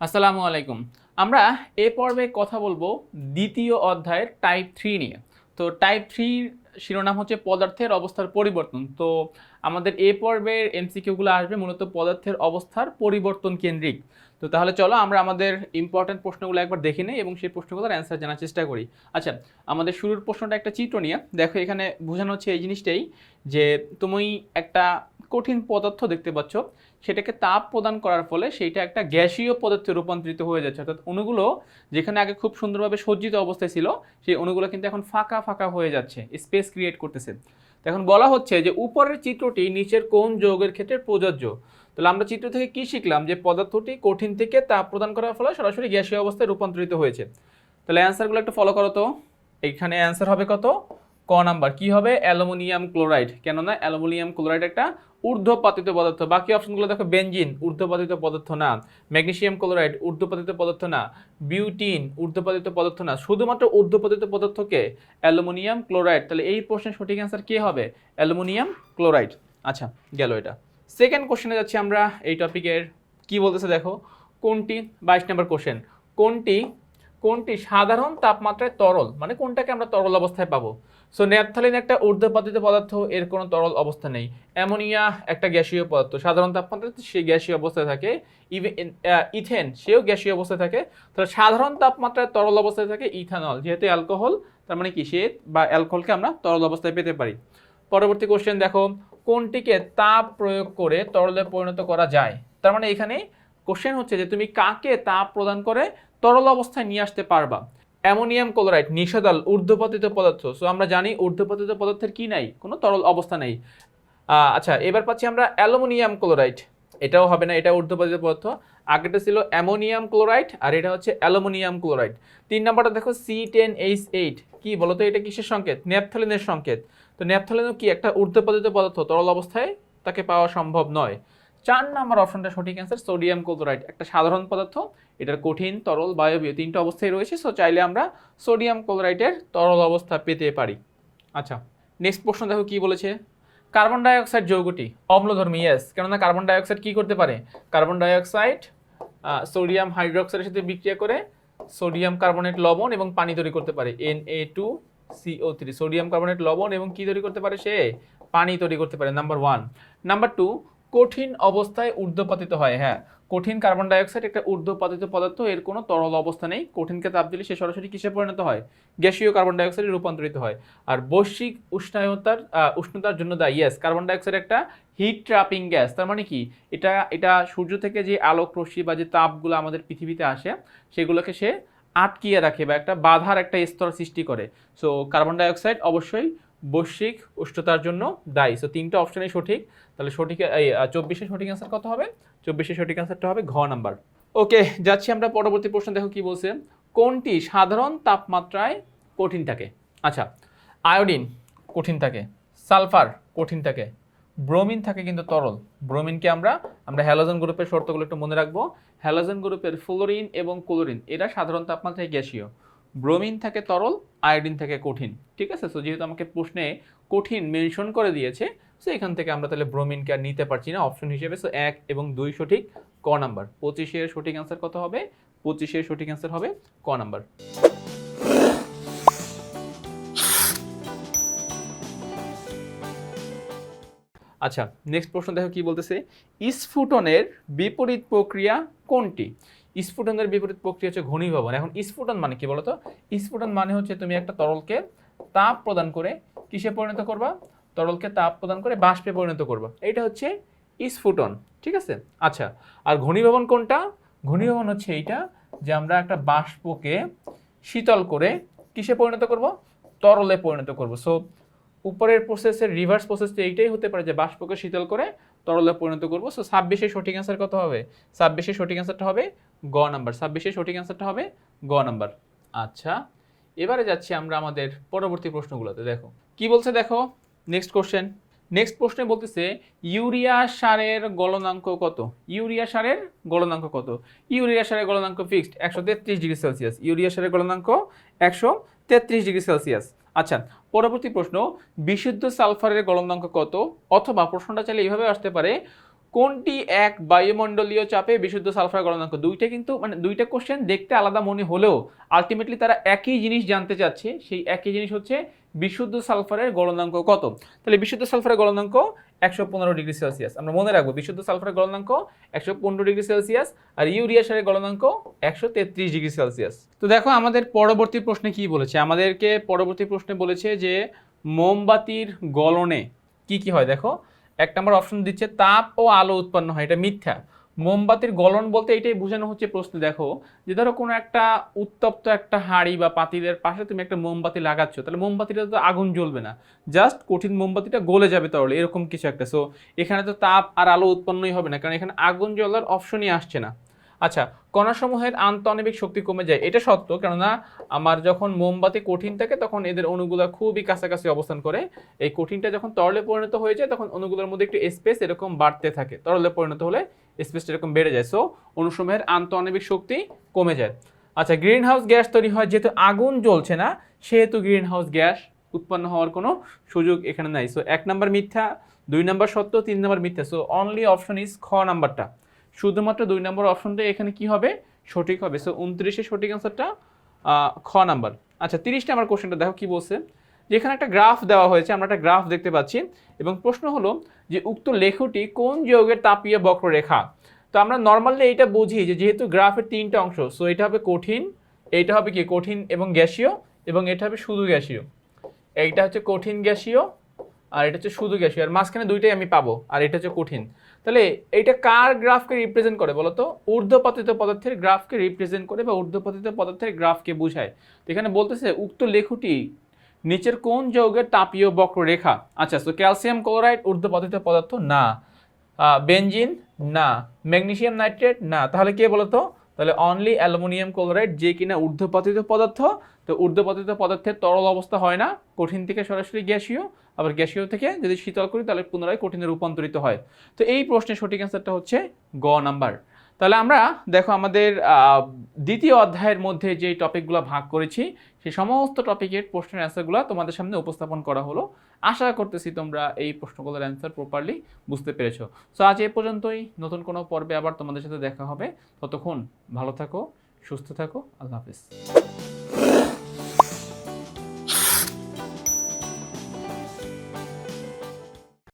আসসালামু আলাইকুম। আমরা এ পর্বে কথা বলব দ্বিতীয় অধ্যায়ের টাইপ থ্রি নিয়ে। তো টাইপ থ্রির শিরোনাম হচ্ছে পদার্থের অবস্থার পরিবর্তন। তো আমাদের এ পর্বের এমসিকিউগুলো আসবে মূলত পদার্থের অবস্থার পরিবর্তন কেন্দ্রিক। তো তাহলে চলো আমরা আমাদের ইম্পর্ট্যান্ট প্রশ্নগুলো একবার দেখে নিই এবং সেই প্রশ্নগুলোর অ্যান্সার জানার চেষ্টা করি। আচ্ছা আমাদের শুরুর প্রশ্নটা একটা চিত্র নিয়ে। দেখো এখানে বোঝানো হচ্ছে এই জিনিসটাই যে তুমি একটা কঠিন পদার্থ দেখতে পাচ্ছ, সেটাকে তাপ প্রদান করার ফলে সেইটা একটা গ্যাসীয় পদার্থে রূপান্তরিত হয়ে যাচ্ছে। অর্থাৎ অণুগুলো যেখানে আগে খুব সুন্দরভাবে সজ্জিত অবস্থায় ছিল, সেই অণুগুলো কিন্তু এখন ফাঁকা ফাঁকা হয়ে যাচ্ছে, স্পেস ক্রিয়েট করতেছে। এখন বলা হচ্ছে যে উপরের চিত্রটি নিচের কোন যৌগের ক্ষেত্রে প্রযোজ্য। তাহলে আমরা চিত্র থেকে কি শিখলাম? যে পদার্থটি কঠিন থেকে তাপ প্রদান করার ফলে সরাসরি গ্যাসীয় অবস্থায় রূপান্তরিত হয়েছে। তাহলে অ্যান্সারগুলো একটু ফলো করো তো। এখানে অ্যান্সার হবে কত? ক নাম্বার। কি হবে? Aluminium chloride. কেননা অ্যালুমিনিয়াম ক্লোরাইড একটা ঊর্ধ্বপাতিত পদার্থ। বাকি অপশনগুলো দেখো বেঞ্জিন ঊর্ধ্বপাতিত পদার্থ না। ম্যাগনেশিয়াম ক্লোরাইড, ঊর্ধ্বপাতিত পদার্থ না। বিউটিন, ঊর্ধ্বপাতিত পদার্থ না। শুধুমাত্র ঊর্ধ্বপাতিত পদার্থকে অ্যালুমিনিয়াম ক্লোরাইড, তাহলে এই প্রশ্নের সঠিক অ্যান্সার কি হবে? Aluminium chloride. আচ্ছা গেল এটা। সেকেন্ড কোশ্চেনে যাচ্ছি আমরা এই টপিকের কি বলতেছে দেখো? কোনটি? বাইশ নম্বর কোশ্চেন কোনটি কোনটি সাধারণ তাপমাত্রায় তরল? মানে কোনটাকে আমরা তরল অবস্থায় পাবো? সো ন্যাপথালিন একটা ঊর্ধ্বপাতিত পদার্থ, এর কোনো তরল অবস্থা নেই। অ্যামোনিয়া একটা গ্যাসীয় পদার্থ, সাধারণ তাপমাত্রায় সে গ্যাসীয় অবস্থায় থাকে। ইথেন, সেও গ্যাসীয় অবস্থায় থাকে। তাহলে সাধারণ তাপমাত্রায় তরল অবস্থায় থাকে ইথানল, যেহেতু অ্যালকোহল, তার মানে কি? সে বা অ্যালকোহলকে আমরা তরল অবস্থায় পেতে পারি। পরবর্তী কোশ্চেন দেখো, কোনটিকে তাপ প্রয়োগ করে তরলে পরিণত করা যায়? তার মানে এখানে কোশ্চেন হচ্ছে যে তুমি কাকে তাপ প্রদান করে? তরল অবস্থায় নিয়ে আসতে পারবা। অ্যামোনিয়াম ক্লোরাইড, নিষেধাল, ঊর্ধ্বপতিত পদার্থ। সো আমরা জানি ঊর্ধ্বপতিত পদার্থের কি নাই? কোনো তরল অবস্থা নেই। আচ্ছা এবার পাচ্ছি আমরা অ্যালুমিনিয়াম ক্লোরাইড। এটাও হবে না, এটা ঊর্ধ্বপতিত পদার্থ। আগেটা ছিল অ্যামোনিয়াম ক্লোরাইড, আর এটা হচ্ছে অ্যালুমিনিয়াম ক্লোরাইড। তিন নাম্বারটা দেখো সি টেন এইচ এইট কি বলতো এটা কিসের সংকেত? ন্যাপথলিনের সংকেত। তো ন্যাপথলিনও কি একটা ঊর্ধ্বপতিত পদার্থ? তরল অবস্থায় তাকে পাওয়া সম্ভব নয়। চার নাম্বার অপশনটা সঠিক অ্যান্সার সোডিয়াম ক্লোরাইড একটা সাধারণ পদার্থ, এটার কঠিন, তরল, বায়বীয় তিনটা অবস্থায় রয়েছে সো চাইলে আমরা সোডিয়াম ক্লোরাইডের তরল অবস্থা পেতে পারি। আচ্ছা নেক্সট প্রশ্ন দেখো কি বলেছে? কার্বন ডাইঅক্সাইড যৌগটি, অম্লধর্মী ইয়েস কেননা কার্বন ডাইঅক্সাইড কি করতে পারে? কার্বন ডাইঅক্সাইড সোডিয়াম হাইড্রোক্সাইডের সাথে বিক্রিয়া করে সোডিয়াম কার্বনেট লবণ এবং পানি তৈরি করতে পারে N A two C O three sodium carbonate লবণ এবং কি তৈরি করতে পারে সে? পানি তৈরি করতে পারে নাম্বার ওয়ান নাম্বার টু কঠিন অবস্থায় ঊর্ধ্বপাতিত হয় হ্যাঁ। কঠিন কার্বন ডাইঅক্সাইড একটা ঊর্ধ্বপাতিত পদার্থ, এর কোনো তরল অবস্থা নেই। কঠিনকে তাপ দিলে সে সরাসরি কিসে পরিণত হয়? গ্যাসীয় কার্বন ডাইঅক্সাইডে রূপান্তরিত হয়। আর বৈশ্বিক উষ্ণায়তার উষ্ণতার জন্য দায়ী ইয়েস কার্বন ডাইঅক্সাইড একটা হিট ট্র্যাপিং গ্যাস তার মানে কি? এটা এটা সূর্য থেকে যে আলোক রশ্মি বা যে তাপগুলো আমাদের পৃথিবীতে আসে, সেগুলোকে সে আটকিয়ে রাখে বা একটা বাধার একটা স্তর সৃষ্টি করে। সো কার্বন ডাইঅক্সাইড অবশ্যই বৈশ্বিক উষ্ণতার জন্য দায়ী। সো তিনটা অপশনই সঠিক। তাহলে সঠিক, এই চব্বিশে সঠিক অ্যান্সার কত হবে? চব্বিশে সঠিক অ্যান্সারটা হবে ঘ নাম্বার ওকে যাচ্ছি আমরা পরবর্তী প্রশ্ন, দেখো কি বলছে? কোনটি সাধারণ তাপমাত্রায় কঠিন থাকে? আচ্ছা আয়োডিন কঠিন থাকে, সালফার কঠিন থাকে, ব্রোমিন থাকে কিন্তু তরল। ব্রোমিনকে আমরা আমরা হ্যালোজেন গ্রুপের শর্তগুলো একটু মনে রাখব। হ্যালোজেন গ্রুপের ফ্লোরিন এবং ক্লোরিন, এরা সাধারণ তাপমাত্রায় গ্যাসীয়। ব্রোমিন থাকে তরল আয়োডিন থাকে কঠিন, ঠিক আছে? সো যেহেতু আমাকে প্রশ্নে কঠিন মেনশন করে দিয়েছে সো এখান থেকে আমরা তাহলে ব্রোমিনকে আর নিতে পারছি না অপশন হিসেবে। সো এক এবং দুই সঠিক, ক নাম্বার পঁচিশের সঠিক অ্যান্সার কত হবে? পঁচিশের সঠিক অ্যান্সার হবে ক নাম্বার আচ্ছা নেক্সট প্রশ্ন দেখো কি বলতেছে? স্ফুটনের বিপরীত প্রক্রিয়া কোনটি? স্ফুটনের বিপরীত প্রক্রিয়া হচ্ছে ঘনীভবন। এখন স্ফুটন মানে কি বলতো? স্ফুটন মানে হচ্ছে তুমি একটা তরলকে তাপ প্রদান করে কিসে পরিণত করবা? তরলকে তাপ প্রদান করে বাষ্পে পরিণত করবা। এটা হচ্ছে স্ফুটন, ঠিক আছে? আচ্ছা আর ঘনীভবন কোনটা? ঘনীভবন হচ্ছে এইটা যে আমরা একটা বাষ্পকে শীতল করে কিসে পরিণত করব? তরলে পরিণত করব। সো উপরের প্রসেসের রিভার্স প্রসেস তো এইটাই হতে পারে যে বাষ্পকে শীতল করে তরলে পরিণত করব। সো ছাব্বিশে সঠিক অ্যান্সার কত হবে? ছাব্বিশে সঠিক অ্যান্সারটা হবে গ নাম্বার। ছাব্বিশে সঠিক অ্যান্সারটা হবে গ নাম্বার। আচ্ছা এবারে যাচ্ছি আমরা আমাদের পরবর্তী প্রশ্নগুলোতে। দেখো, কি বলছে দেখো? নেক্সট কোশ্চেন নেক্সট প্রশ্নে বলতেছে, ইউরিয়া সারের গলনাঙ্ক কত? ইউরিয়া সারের গলনাঙ্ক কত? ইউরিয়া সারের গলনাঙ্ক ফিক্সড একশো তেত্রিশ ডিগ্রি সেলসিয়াস। ইউরিয়া সারের গলনাঙ্ক একশো তেত্রিশ ডিগ্রি সেলসিয়াস। আচ্ছা পরবর্তী প্রশ্ন, বিশুদ্ধ সালফারের গলনাঙ্ক কত? অথবা প্রশ্নটা চাইলে এইভাবে আসতে পারে কোনটি এক বায়ুমণ্ডলীয় চাপে বিশুদ্ধ সালফার গলনাঙ্ক? দুইটা কিন্তু মানে দুইটা কোশ্চেন দেখতে আলাদা মনে হলেও আলটিমেটলি তারা একই জিনিস জানতে চাচ্ছে, সেই একই জিনিস হচ্ছে বিশুদ্ধ সালফারের গলনাঙ্ক কত? তাহলে বিশুদ্ধ সালফারের গলনাঙ্ক একশো পনেরো ডিগ্রি সেলসিয়াস। আমরা মনে রাখব বিশুদ্ধ সালফারের গলনাঙ্ক একশো পনেরো ডিগ্রি সেলসিয়াস আর ইউরিয়া সারের গলনাঙ্ক একশো তেত্রিশ ডিগ্রি সেলসিয়াস। তো দেখো আমাদের পরবর্তী প্রশ্নে কি বলেছে? আমাদেরকে পরবর্তী প্রশ্নে বলেছে যে মোমবাতির গলনে কি কি হয়? দেখো এক নম্বর অপশন দিচ্ছে, তাপ ও আলো উৎপন্ন হয়, এটা মিথ্যা। মোমবাতির গলন বলতে এটাই বোঝানো হচ্ছে প্রশ্নে, দেখো, যে ধরো কোনো একটা উত্তপ্ত একটা হাঁড়ি বা পাতিলের পাশে তুমি একটা মোমবাতি লাগাচ্ছ, তাহলে মোমবাতিটা তো আগুন জ্বলবে না। জাস্ট কঠিন মোমবাতিটা গলে যাবে তাহলে, এরকম কিছু একটা। সো এখানে তো তাপ আর আলো উৎপন্নই হবে না, কারণ এখানে আগুন জ্বলার অপশনই আসছে না। আচ্ছা কণাসমূহের আন্তঃআণবিক শক্তি কমে যায়, এটা সত্য, কেননা আমার যখন মোমবাতি কঠিন থাকে, তখন এদের অণুগুলো খুবই কাছাকাছি অবস্থান করে। এই কঠিনটা যখন তরলে পরিণত হয়ে যায়, তখন অণুগুলোর মধ্যে একটু স্পেস এরকম বাড়তে থাকে। তরলে পরিণত হলে স্পেসটা এরকম বেড়ে যায়। সো অণুসমূহের আন্তঃআণবিক শক্তি কমে যায়। আচ্ছা গ্রিন হাউস গ্যাস তৈরি হয়, যেহেতু আগুন জ্বলছে না, সেহেতু গ্রিন হাউস গ্যাস উৎপন্ন হওয়ার কোনো সুযোগ এখানে নাই। সো এক নাম্বার মিথ্যা, দুই নাম্বার সত্য, তিন নাম্বার মিথ্যা। সো অনলি অপশন ইজ খ নাম্বারটা শুধুমাত্র দুই নম্বর অপশনটা এখানে কি হবে? সঠিক হবে। সো উনত্রিশে সঠিক অ্যান্সারটা খ নাম্বার। আচ্ছা তিরিশটা আমার কোশ্চেনটা দেখো কি বলছে। যেখানে একটা গ্রাফ দেওয়া হয়েছে, আমরা একটা গ্রাফ দেখতে পাচ্ছি। এবং প্রশ্ন হলো যে, উক্ত লেখটি কোন যৌগের তাপীয় বক্ররেখা? তো আমরা নর্মালি এটা বুঝি যে, যেহেতু গ্রাফের তিনটা অংশ সো এটা হবে কঠিন এইটা হবে কি? কঠিন এবং গ্যাসীয়, এবং এটা হবে শুধু গ্যাসীয়। এইটা হচ্ছে কঠিন গ্যাসীয় আর এটা হচ্ছে শুধু গ্যাসীয়, আর মাঝখানে দুইটাই আমি পাবো, আর এটা হচ্ছে কঠিন। তাহলে এইটা কার গ্রাফকে রিপ্রেজেন্ট করে বলতো? ঊর্ধ্বপাতিত পদার্থের গ্রাফকে রিপ্রেজেন্ট করে বা ঊর্ধ্বপাতিত পদার্থের গ্রাফকে বোঝায়। তো এখানে বলতেছে, উক্ত লেখুটি নিচের কোন যৌগের তাপীয় বক্ররেখা? আচ্ছা তো ক্যালসিয়াম ক্লোরাইড ঊর্ধ্বপাতিত পদার্থ না। বেঞ্জিন না। ম্যাগনেশিয়াম নাইট্রেট না। তাহলে কে বলতো? তাহলে অনলি অ্যালুমিনিয়াম ক্লোরাইড যে কিনা ঊর্ধ্বপাতিত পদার্থ, তো ঊর্ধ্বপাতিত পদার্থের তরল অবস্থা হয় না, কঠিন থেকে সরাসরি গ্যাসীয়, আবার গ্যাসীয় থেকে যদি শীতল করি তাহলে পুনরায় কঠিনে রূপান্তরিত হয়। তো এই প্রশ্নের সঠিক অ্যান্সারটা হচ্ছে গ নাম্বার। তাহলে আমরা দেখো আমাদের দ্বিতীয় অধ্যায়ের মধ্যে যে টপিকগুলো ভাগ করেছি সেই সমস্ত টপিকের প্রশ্নের অ্যান্সারগুলো তোমাদের সামনে উপস্থাপন করা হলো। আশা করতেছি তোমরা এই প্রশ্নগুলোর অ্যান্সার প্রপারলি বুঝতে পেরেছ। সো আজ এ পর্যন্তই। নতুন কোনো পর্বে আবার তোমাদের সাথে দেখা হবে। ততক্ষণ ভালো থাকো, সুস্থ থাকো। আল্লাহ হাফিজ।